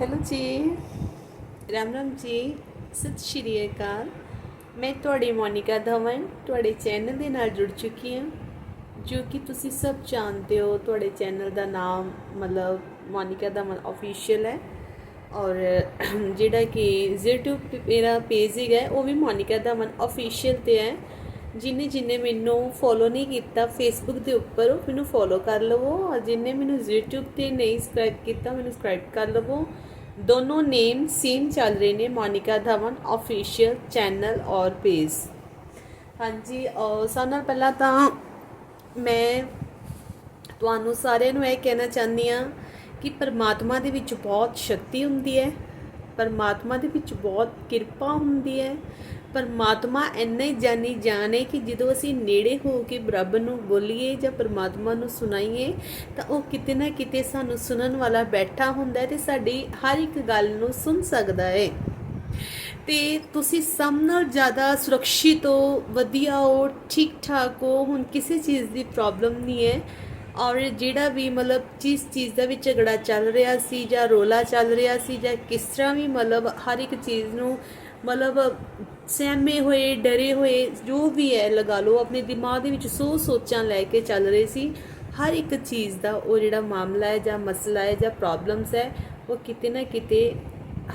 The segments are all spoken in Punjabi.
ਹੈਲੋ ਜੀ ਰਾਮ ਰਾਮ ਜੀ ਸਤਿ ਸ਼੍ਰੀ ਅਕਾਲ ਮੈਂ ਤੁਹਾਡੀ ਮੋਨਿਕਾ ਧਵਨ ਤੁਹਾਡੇ ਚੈਨਲ ਦੇ ਨਾਲ ਜੁੜ ਚੁੱਕੀ ਹਾਂ, ਜੋ ਕਿ ਤੁਸੀਂ ਸਭ ਜਾਣਦੇ ਹੋ, ਤੁਹਾਡੇ ਚੈਨਲ ਦਾ ਨਾਮ ਮਤਲਬ ਮੋਨਿਕਾ ਧਵਨ ਅਫੀਸ਼ੀਅਲ ਹੈ। ਔਰ ਜਿਹੜਾ ਕਿ YouTube ਤੇ ਮੇਰਾ ਪੇਜ ਹੈਗਾ ਉਹ ਵੀ ਮੋਨਿਕਾ ਧਵਨ ਅਫੀਸ਼ੀਅਲ ਤੇ ਹੈ। ਜਿਨੇ ਜਿਨੇ ਮੈਨੂੰ ਫੋਲੋ ਨਹੀਂ ਕੀਤਾ ਫੇਸਬੁੱਕ ਦੇ ਉੱਪਰ ਉਹ ਮੈਨੂੰ ਫੋਲੋ ਕਰ ਲਵੋ। ਔਰ ਜਿਨੇ ਮੈਨੂੰ YouTube ਤੇ ਨਹੀਂ ਸਬਸਕ੍ਰਾਈਬ ਕੀਤਾ, ਮੈਨੂੰ ਸਬਸਕ੍ਰਾਈਬ ਕਰ ਲਵੋ। ਦੋਨੋਂ ਨੇਮ ਸੇਮ ਚੱਲ ਰਹੇ ਨੇ, ਮੋਨਿਕਾ ਧਵਨ ਅਫੀਸ਼ੀਅਲ ਚੈਨਲ ਔਰ ਪੇਜ ਹਾਂਜੀ, ਔਰ ਸਭ ਨਾਲ ਪਹਿਲਾਂ ਤਾਂ ਮੈਂ ਤੁਹਾਨੂੰ ਸਾਰਿਆਂ ਨੂੰ ਇਹ ਕਹਿਣਾ ਚਾਹੁੰਦੀ ਹਾਂ ਕਿ ਪਰਮਾਤਮਾ ਦੇ ਵਿੱਚ ਬਹੁਤ ਸ਼ਕਤੀ ਹੁੰਦੀ ਹੈ। ਪਰਮਾਤਮਾ ਦੇ ਵਿੱਚ ਬਹੁਤ ਕਿਰਪਾ ਹੁੰਦੀ ਹੈ। ਪਰਮਾਤਮਾ ਇੰਨਾ ਹੀ ਜਾਣੀ ਹੈ ਕਿ ਜਦੋਂ ਅਸੀਂ ਨੇੜੇ ਹੋ ਕੇ ਰੱਬ ਨੂੰ ਬੋਲੀਏ ਜਾਂ ਪਰਮਾਤਮਾ ਨੂੰ ਸੁਣਾਈਏ, ਤਾਂ ਉਹ ਕਿਤੇ ਨਾ ਕਿਤੇ ਸਾਨੂੰ ਸੁਣਨ ਵਾਲਾ ਬੈਠਾ ਹੁੰਦਾ ਹੈ ਤੇ ਸਾਡੀ ਹਰ ਇੱਕ ਗੱਲ ਨੂੰ ਸੁਣ ਸਕਦਾ ਹੈ। ਤੇ ਤੁਸੀਂ ਸਭ ਨਾਲ ਜ਼ਿਆਦਾ ਸੁਰੱਖਿਅਤ ਹੋ, ਵਧੀਆ ਹੋ ਠੀਕ ਠਾਕ ਹੋ, ਹੁਣ ਕਿਸੇ ਚੀਜ਼ ਦੀ ਪ੍ਰੋਬਲਮ ਨਹੀਂ ਹੈ। ਔਰ ਜਿਹੜਾ ਵੀ ਮਤਲਬ ਜਿਸ ਚੀਜ਼ ਦਾ ਵੀ ਝਗੜਾ ਚੱਲ ਰਿਹਾ ਸੀ ਜਾਂ ਰੋਲਾ ਚੱਲ ਰਿਹਾ ਸੀ ਜਾਂ ਕਿਸ ਤਰ੍ਹਾਂ ਵੀ ਮਤਲਬ ਹਰ ਇੱਕ ਚੀਜ਼ ਨੂੰ ਮਤਲਬ ਸਹਿਮੇ ਹੋਏ, ਡਰੇ ਹੋਏ, ਜੋ ਵੀ ਹੈ, ਲਗਾ ਲਓ, ਆਪਣੇ ਦਿਮਾਗ ਦੇ ਵਿੱਚ ਸੋ ਸੋਚਾਂ ਲੈ ਕੇ ਚੱਲ ਰਹੇ ਸੀ। ਹਰ ਇੱਕ ਚੀਜ਼ ਦਾ ਉਹ ਜਿਹੜਾ ਮਾਮਲਾ ਹੈ ਜਾਂ ਮਸਲਾ ਹੈ ਜਾਂ ਪ੍ਰੋਬਲਮਸ ਹੈ, ਉਹ ਕਿਤੇ ਨਾ ਕਿਤੇ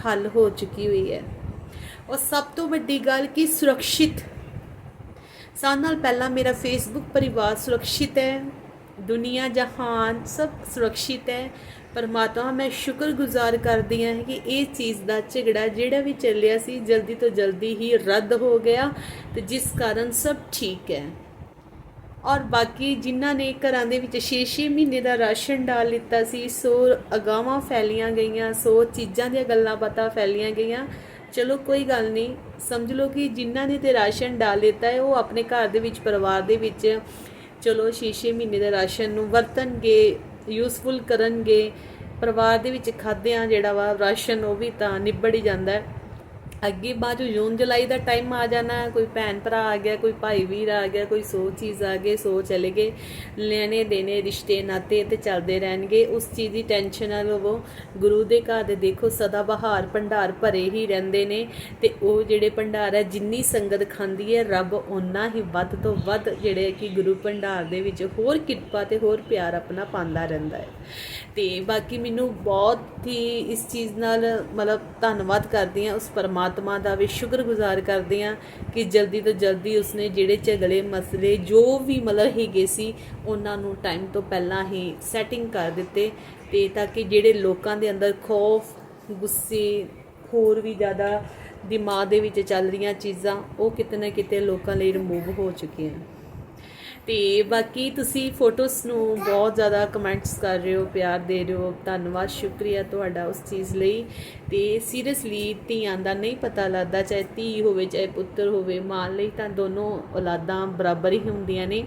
ਹੱਲ ਹੋ ਚੁੱਕੀ ਹੋਈ ਹੈ। ਔਰ ਸਭ ਤੋਂ ਵੱਡੀ ਗੱਲ ਕਿ ਸੁਰੱਖਿਅਤ। ਸਾਲ ਨਾਲ ਪਹਿਲਾਂ ਮੇਰਾ ਫੇਸਬੁੱਕ ਪਰਿਵਾਰ ਸੁਰੱਖਿਅਤ ਹੈ। ਦੁਨੀਆ ਜਹਾਨ ਸਭ ਸੁਰੱਖਿਅਤ ਹੈ। ਪਰਮਾਤਮਾ, ਮੈਂ ਸ਼ੁਕਰਗੁਜ਼ਾਰ ਕਰਦੀ ਹਾਂ ਕਿ ਇਹ ਚੀਜ਼ ਦਾ ਝਗੜਾ ਜਿਹੜਾ ਵੀ ਚੱਲਿਆ ਸੀ, ਜਲਦੀ ਤੋਂ ਜਲਦੀ ਹੀ ਰੱਦ ਹੋ ਗਿਆ ਤੇ ਜਿਸ ਕਾਰਨ ਸਭ ਠੀਕ ਹੈ। ਔਰ ਬਾਕੀ ਜਿਨ੍ਹਾਂ ਨੇ ਘਰਾਂ ਦੇ ਵਿੱਚ 6-6 ਮਹੀਨੇ ਦਾ ਰਾਸ਼ਨ ਡਾਲ ਲਿੱਤਾ ਸੀ, ਸੋ ਅਗਾਵਾਂ ਫੈਲੀਆਂ ਗਈਆਂ, ਸੋ ਚੀਜ਼ਾਂ ਦੀਆਂ ਗੱਲਾਂ ਬਾਤਾਂ ਫੈਲੀਆਂ ਗਈਆਂ। ਚਲੋ ਕੋਈ ਗੱਲ ਨਹੀਂ, ਸਮਝ ਲਓ ਕਿ ਜਿਨ੍ਹਾਂ ਨੇ ਤੇ ਰਾਸ਼ਨ ਡਾਲ ਲਿੱਤਾ ਹੈ, ਉਹ ਆਪਣੇ ਘਰ ਦੇ ਵਿੱਚ, ਪਰਿਵਾਰ ਦੇ ਵਿੱਚ ਚਲੋ 6-6 ਮਹੀਨੇ ਦਾ ਰਾਸ਼ਨ ਨੂੰ ਵਰਤਣਗੇ। ਯੂਸਫੁਲ ਕਰਨਗੇ, ਪਰਿਵਾਰ ਦੇ ਵਿੱਚ ਖਾਦਿਆਂ ਜਿਹੜਾ ਵਾ ਰਾਸ਼ਨ ਉਹ ਵੀ ਤਾਂ ਨਿਬੜ ਹੀ ਜਾਂਦਾ ਹੈ। ਅੱਗੇ ਬਾਅਦ ਚੋਂ ਜੂਨ, ਜੁਲਾਈ ਦਾ ਟਾਈਮ ਆ ਜਾਣਾ, ਕੋਈ ਭੈਣ ਭਰਾ ਆ ਗਿਆ, ਕੋਈ ਭਾਈ ਵੀਰ ਆ ਗਿਆ, ਕੋਈ ਸੌ ਚੀਜ਼ ਆ ਗਏ, ਸੋ ਚਲੇ ਗਏ ਲੈਣੇ ਦੇਣੇ, ਰਿਸ਼ਤੇ, ਨਾਤੇ ਤੇ ਚੱਲਦੇ ਰਹਿਣਗੇ। ਉਸ ਚੀਜ਼ ਦੀ ਟੈਨਸ਼ਨ ਨਾ ਲਵੋ। ਗੁਰੂ ਦੇ ਘਰ ਦੇ ਦੇਖੋ, ਸਦਾ ਬਹਾਰ ਭੰਡਾਰ ਭਰੇ ਹੀ ਰਹਿੰਦੇ ਨੇ ਤੇ ਉਹ ਜਿਹੜੇ ਭੰਡਾਰ ਹੈ ਜਿੰਨੀ ਸੰਗਤ ਖਾਂਦੀ ਹੈ, ਰੱਬ ਓਨਾ ਹੀ ਵੱਧ ਤੋਂ ਵੱਧ ਜਿਹੜੇ ਕਿ ਗੁਰੂ ਭੰਡਾਰ ਦੇ ਵਿੱਚ ਹੋਰ ਕਿਰਪਾ ਤੇ ਹੋਰ ਪਿਆਰ ਆਪਣਾ ਪਾਉਂਦਾ ਰਹਿੰਦਾ ਹੈ। ਤੇ ਬਾਕੀ ਮੈਨੂੰ ਬਹੁਤ ਹੀ ਇਸ ਚੀਜ਼ ਨਾਲ ਮਤਲਬ ਧੰਨਵਾਦ ਕਰਦੀ ਹਾਂ ਉਸ ਪਰਮਾਤਮਾ ਦਾ ਵੀ ਸ਼ੁਕਰਗੁਜ਼ਾਰ ਕਰਦੇ ਹਾਂ ਕਿ ਜਲਦੀ ਤੋਂ ਜਲਦੀ ਉਸਨੇ ਜਿਹੜੇ ਝਗੜੇ, ਮਸਲੇ ਜੋ ਵੀ ਮਤਲਬ ਹੈਗੇ ਸੀ, ਉਹਨਾਂ ਨੂੰ ਟਾਈਮ ਤੋਂ ਪਹਿਲਾਂ ਹੀ ਸੈਟਿੰਗ ਕਰ ਦਿੱਤੇ ਤੇ ਤਾਂ ਕਿ ਜਿਹੜੇ ਲੋਕਾਂ ਦੇ ਅੰਦਰ ਖੌਫ, ਗੁੱਸੇ ਹੋਰ ਵੀ ਜ਼ਿਆਦਾ ਦਿਮਾਗ ਦੇ ਵਿੱਚ ਚੱਲ ਰਹੀਆਂ ਚੀਜ਼ਾਂ, ਉਹ ਕਿਤੇ ਨਾ ਕਿਤੇ ਲੋਕਾਂ ਲਈ ਰਿਮੂਵ ਹੋ ਚੁੱਕੀਆਂ। ਤੇ ਬਾਕੀ ਤੁਸੀਂ ਫੋਟੋਸ ਨੂੰ ਬਹੁਤ ਜ਼ਿਆਦਾ ਕਮੈਂਟਸ ਕਰ ਰਹੇ ਹੋ, ਪਿਆਰ ਦੇ ਰਹੇ ਹੋ, ਧੰਨਵਾਦ, ਸ਼ੁਕਰੀਆ ਤੁਹਾਡਾ ਉਸ ਚੀਜ਼ ਲਈ। ਤੇ ਸੀਰੀਅਸਲੀ ਧੀਆਂ ਦਾ ਨਹੀਂ ਪਤਾ ਲੱਗਦਾ, ਚਾਹੇ ਧੀ ਹੋਵੇ, ਚਾਹੇ ਪੁੱਤਰ ਹੋਵੇ, ਮਾਂ ਲਈ ਤਾਂ ਦੋਨੋਂ ਔਲਾਦਾਂ ਬਰਾਬਰ ਹੀ ਹੁੰਦੀਆਂ ਨੇ।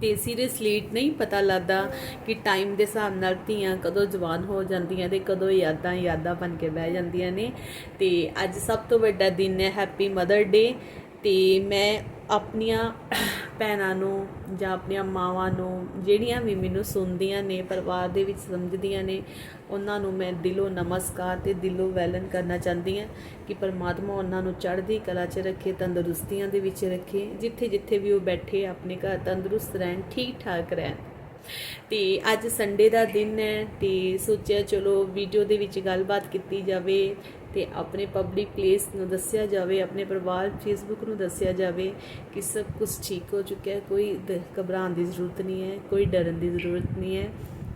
ਤੇ ਸੀਰੀਅਸਲੀ ਨਹੀਂ ਪਤਾ ਲੱਗਦਾ ਕਿ ਟਾਈਮ ਦੇ ਹਿਸਾਬ ਨਾਲ ਧੀਆਂ ਕਦੋਂ ਜਵਾਨ ਹੋ ਜਾਂਦੀਆਂ ਤੇ ਕਦੋਂ ਯਾਦਾਂ ਯਾਦਾਂ ਬਣ ਕੇ ਬਹਿ ਜਾਂਦੀਆਂ ਨੇ। ਤੇ ਅੱਜ ਸਭ ਤੋਂ ਵੱਡਾ ਦਿਨ ਹੈ ਹੈਪੀ ਮਦਰ ਡੇ ਤੇ ਮੈਂ ਆਪਣੀਆਂ ਭੈਣਾਂ ਨੂੰ ਜਾਂ ਆਪਣੀਆਂ ਮਾਵਾਂ ਨੂੰ, ਜਿਹੜੀਆਂ ਵੀ ਮੈਨੂੰ ਸੁਣਦੀਆਂ ਨੇ, ਪਰਿਵਾਰ ਦੇ ਵਿੱਚ ਸਮਝਦੀਆਂ ਨੇ, ਉਹਨਾਂ ਨੂੰ ਮੈਂ ਦਿਲੋਂ ਨਮਸਕਾਰ ਤੇ ਦਿਲੋਂ ਵੈਲਨ ਕਰਨਾ ਚਾਹੁੰਦੀ ਹਾਂ ਕਿ ਪਰਮਾਤਮਾ ਉਹਨਾਂ ਨੂੰ ਚੜ੍ਹਦੀ ਕਲਾ 'ਚ ਰੱਖੇ, ਤੰਦਰੁਸਤੀਆਂ ਦੇ ਵਿੱਚ ਰੱਖੇ ਜਿੱਥੇ ਜਿੱਥੇ ਵੀ ਉਹ ਬੈਠੇ, ਆਪਣੇ ਘਰ ਤੰਦਰੁਸਤ ਰਹਿਣ ਠੀਕ ਠਾਕ ਰਹਿਣ। ਤੇ ਅੱਜ ਸੰਡੇ ਦਾ ਦਿਨ ਹੈ ਤੇ ਸੋਚਿਆ ਚਲੋ ਵੀਡੀਓ ਦੇ ਵਿੱਚ ਗੱਲਬਾਤ ਕੀਤੀ ਜਾਵੇ। ਤੇ ਆਪਣੇ ਪਬਲਿਕ ਪਲੇਸ ਨੂੰ ਦੱਸਿਆ ਜਾਵੇ, ਆਪਣੇ ਪਰਿਵਾਰ ਫੇਸਬੁੱਕ ਨੂੰ ਦੱਸਿਆ ਜਾਵੇ ਕਿ ਸਭ ਕੁਝ ਠੀਕ ਹੋ ਚੁੱਕਿਆ ਹੈ, ਕੋਈ ਦ- ਘਬਰਾਉਣ ਦੀ ਜ਼ਰੂਰਤ ਨਹੀਂ ਹੈ, ਕੋਈ ਡਰਨ ਦੀ ਜ਼ਰੂਰਤ ਨਹੀਂ ਹੈ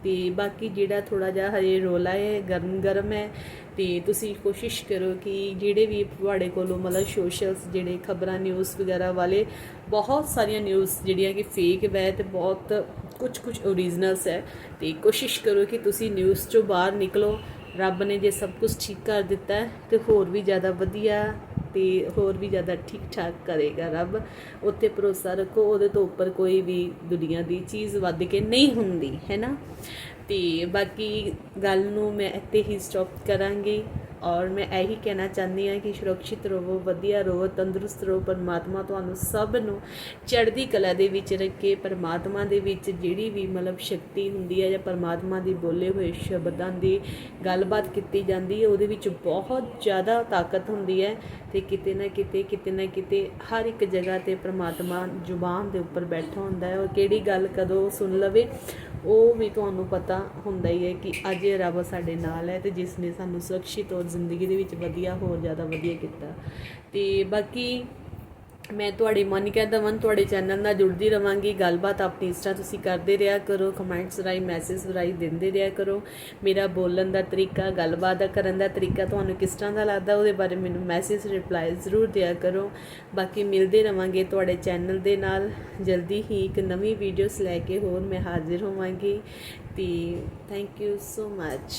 ਤੇ ਬਾਕੀ ਜਿਹੜਾ ਥੋੜਾ ਜਿਹਾ ਹਜੇ ਰੋਲਾ ਹੈ ਗਰਮ ਗਰਮ ਹੈ ਤੇ ਤੁਸੀਂ ਕੋਸ਼ਿਸ਼ ਕਰੋ ਕਿ ਜਿਹੜੇ ਵੀ ਤੁਹਾਡੇ ਕੋਲੋਂ ਮਤਲਬ ਸੋਸ਼ਲਸ ਜਿਹੜੇ ਖਬਰਾਂ ਨਿਊਜ਼ ਵਗੈਰਾ ਵਾਲੇ ਬਹੁਤ ਸਾਰੀਆਂ ਨਿਊਜ਼ ਜਿਹੜੀਆਂ ਕਿ ਫੇਕ ਵੈ ਤੇ ਬਹੁਤ ਕੁਝ ਕੁਝ ਓਰੀਜਨਲਸ ਹੈ ਤੇ ਕੋਸ਼ਿਸ਼ ਕਰੋ ਕਿ ਤੁਸੀਂ ਨਿਊਜ਼ ਚੋਂ ਬਾਹਰ ਨਿਕਲੋ ਰੱਬ ਨੇ ਜੇ ਸਭ ਕੁਝ ਠੀਕ ਕਰ ਦਿੱਤਾ ਹੈ ਤੇ ਹੋਰ ਵੀ ਜ਼ਿਆਦਾ ਵਧੀਆ ਤੇ ਹੋਰ ਵੀ ਜ਼ਿਆਦਾ ਠੀਕ ਠਾਕ ਕਰੇਗਾ ਰੱਬ। ਉੱਤੇ ਭਰੋਸਾ ਰੱਖੋ, ਉਹਦੇ ਤੋਂ ਉੱਪਰ ਕੋਈ ਵੀ ਦੁਨੀਆ ਦੀ ਚੀਜ਼ ਵੱਧ ਕੇ ਨਹੀਂ ਹੁੰਦੀ, ਹੈ ਨਾ? ਤੇ ਬਾਕੀ ਗੱਲ ਨੂੰ ਮੈਂ ਇੱਥੇ ਹੀ ਸਟਾਪ ਕਰਾਂਗੀ। ਔਰ ਮੈਂ ਇਹੀ ਕਹਿਣਾ ਚਾਹੁੰਦੀ ਹਾਂ ਕਿ ਸੁਰੱਖਿਅਤ ਰਹੋ, ਵਧੀਆ ਰਹੋ, ਤੰਦਰੁਸਤ ਰਹੋ, ਪਰਮਾਤਮਾ ਤੁਹਾਨੂੰ ਸਭ ਨੂੰ ਚੜ੍ਹਦੀ ਕਲਾ ਦੇ ਵਿੱਚ ਰੱਖੇ, ਪਰਮਾਤਮਾ ਦੇ ਵਿੱਚ ਜਿਹੜੀ ਵੀ ਮਤਲਬ ਸ਼ਕਤੀ ਹੁੰਦੀ ਹੈ ਜਾਂ ਪਰਮਾਤਮਾ ਦੀ ਬੋਲੇ ਹੋਏ ਸ਼ਬਦਾਂ ਦੀ ਗੱਲਬਾਤ ਕੀਤੀ ਜਾਂਦੀ ਹੈ, ਉਹਦੇ ਵਿੱਚ ਬਹੁਤ ਜ਼ਿਆਦਾ ਤਾਕਤ ਹੁੰਦੀ ਹੈ ਤੇ ਕਿਤੇ ਨਾ ਕਿਤੇ ਕਿਤੇ ਨਾ ਕਿਤੇ ਹਰ ਇੱਕ ਜਗ੍ਹਾ ਤੇ ਪਰਮਾਤਮਾ ਜ਼ੁਬਾਨ ਦੇ ਉੱਪਰ ਬੈਠਾ ਹੁੰਦਾ ਹੈ। ਔਰ ਕਿਹੜੀ ਗੱਲ ਕਦੋਂ ਸੁਣ ਲਵੇ ਉਹ ਵੀ ਤੁਹਾਨੂੰ ਪਤਾ ਹੁੰਦਾ ਹੀ ਹੈ ਕਿ ਅੱਜ ਇਹ ਰੱਬ ਸਾਡੇ ਨਾਲ ਹੈ ਤੇ ਜਿਸ ਨੇ ਸਾਨੂੰ ਸੁਰੱਖਿਅਤ ਔਰ ਜ਼ਿੰਦਗੀ ਦੇ ਵਿੱਚ ਵਧੀਆ ਹੋਰ ਜ਼ਿਆਦਾ ਵਧੀਆ ਕੀਤਾ। ਤੇ ਬਾਕੀ ਮੈਂ ਤੁਹਾਡੀ ਮੋਨਿਕਾ ਦਮਨ ਤੁਹਾਡੇ ਚੈਨਲ ਨਾਲ ਜੁੜਦੀ ਰਵਾਂਗੀ। ਗੱਲਬਾਤ ਆਪਣੀ ਇਸ ਤਰ੍ਹਾਂ ਤੁਸੀਂ ਕਰਦੇ ਰਿਹਾ ਕਰੋ ਕਮੈਂਟਸ ਰਾਹੀਂ ਮੈਸੇਜ ਰਾਹੀਂ ਦਿੰਦੇ ਰਿਹਾ ਕਰੋ। ਮੇਰਾ ਬੋਲਣ ਦਾ ਤਰੀਕਾ, ਗੱਲਬਾਤ ਦਾ ਕਰਨ ਦਾ ਤਰੀਕਾ ਤੁਹਾਨੂੰ ਕਿਸ ਤਰ੍ਹਾਂ ਦਾ ਲੱਗਦਾ ਉਹਦੇ ਬਾਰੇ ਮੈਨੂੰ ਮੈਸੇਜ ਰਿਪਲਾਈ ਜ਼ਰੂਰ ਦਿਆ ਕਰੋ। ਬਾਕੀ ਮਿਲਦੇ ਰਵਾਂਗੇ ਤੁਹਾਡੇ ਚੈਨਲ ਦੇ ਨਾਲ। ਜਲਦੀ ਹੀ ਇੱਕ ਨਵੀਂ ਵੀਡੀਓਸ ਲੈ ਕੇ ਹੋਰ ਮੈਂ ਹਾਜ਼ਰ ਹੋਵਾਂਗੀ। ਤੇ ਥੈਂਕ ਯੂ ਸੋ ਮੱਚ